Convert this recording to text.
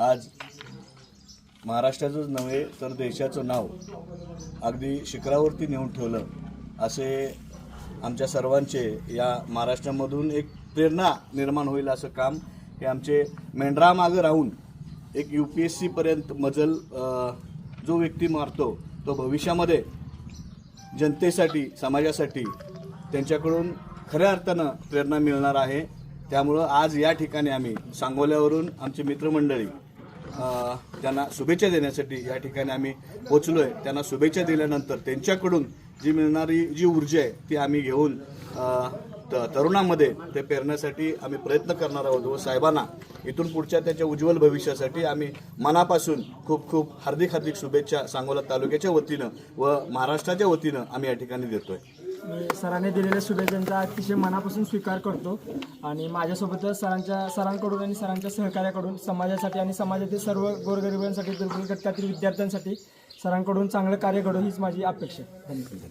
आज महाराष्ट्राचंच नव्हे तर देशाचं नाव अगदी शिखरावरती नेऊन ठेवलं असे आमच्या सर्वांचे या महाराष्ट्रामधून एक प्रेरणा निर्माण होईल असं काम हे आमचे मेंढरामागं राहून एक यू पी एस सीपर्यंत मजल जो व्यक्ती मारतो तो भविष्यामध्ये जनतेसाठी समाजासाठी त्यांच्याकडून खऱ्या अर्थानं प्रेरणा मिळणार आहे. त्यामुळं आज या ठिकाणी आम्ही सांगोल्यावरून आमची मित्रमंडळी त्यांना शुभेच्छा देण्यासाठी या ठिकाणी आम्ही पोचलो आहे त्यांना शुभेच्छा दिल्यानंतर त्यांच्याकडून जी मिळणारी जी ऊर्जा आहे ती आम्ही घेऊन तरुणामध्ये त- ते पेरण्यासाठी आम्ही प्रयत्न करणार आहोत व साहेबांना इथून पुढच्या त्याच्या उज्ज्वल भविष्यासाठी आम्ही मनापासून खूप खूप हार्दिक हार्दिक शुभेच्छा सांगोला तालुक्याच्या वतीनं व महाराष्ट्राच्या वतीनं आम्ही या ठिकाणी देतोय. मी सरांनी दिलेल्या शुभेच्छांचा अतिशय मनापासून स्वीकार करतो आणि माझ्यासोबतच सरांच्या सरांकडून आणि सरांच्या सहकार्याकडून समाजासाठी आणि समाजातील सर्व गोरगरिबांसाठी दुर्बल घटकातील विद्यार्थ्यांसाठी सरांकडून चांगलं कार्य घडो हीच माझी अपेक्षा आहे. धन्यवाद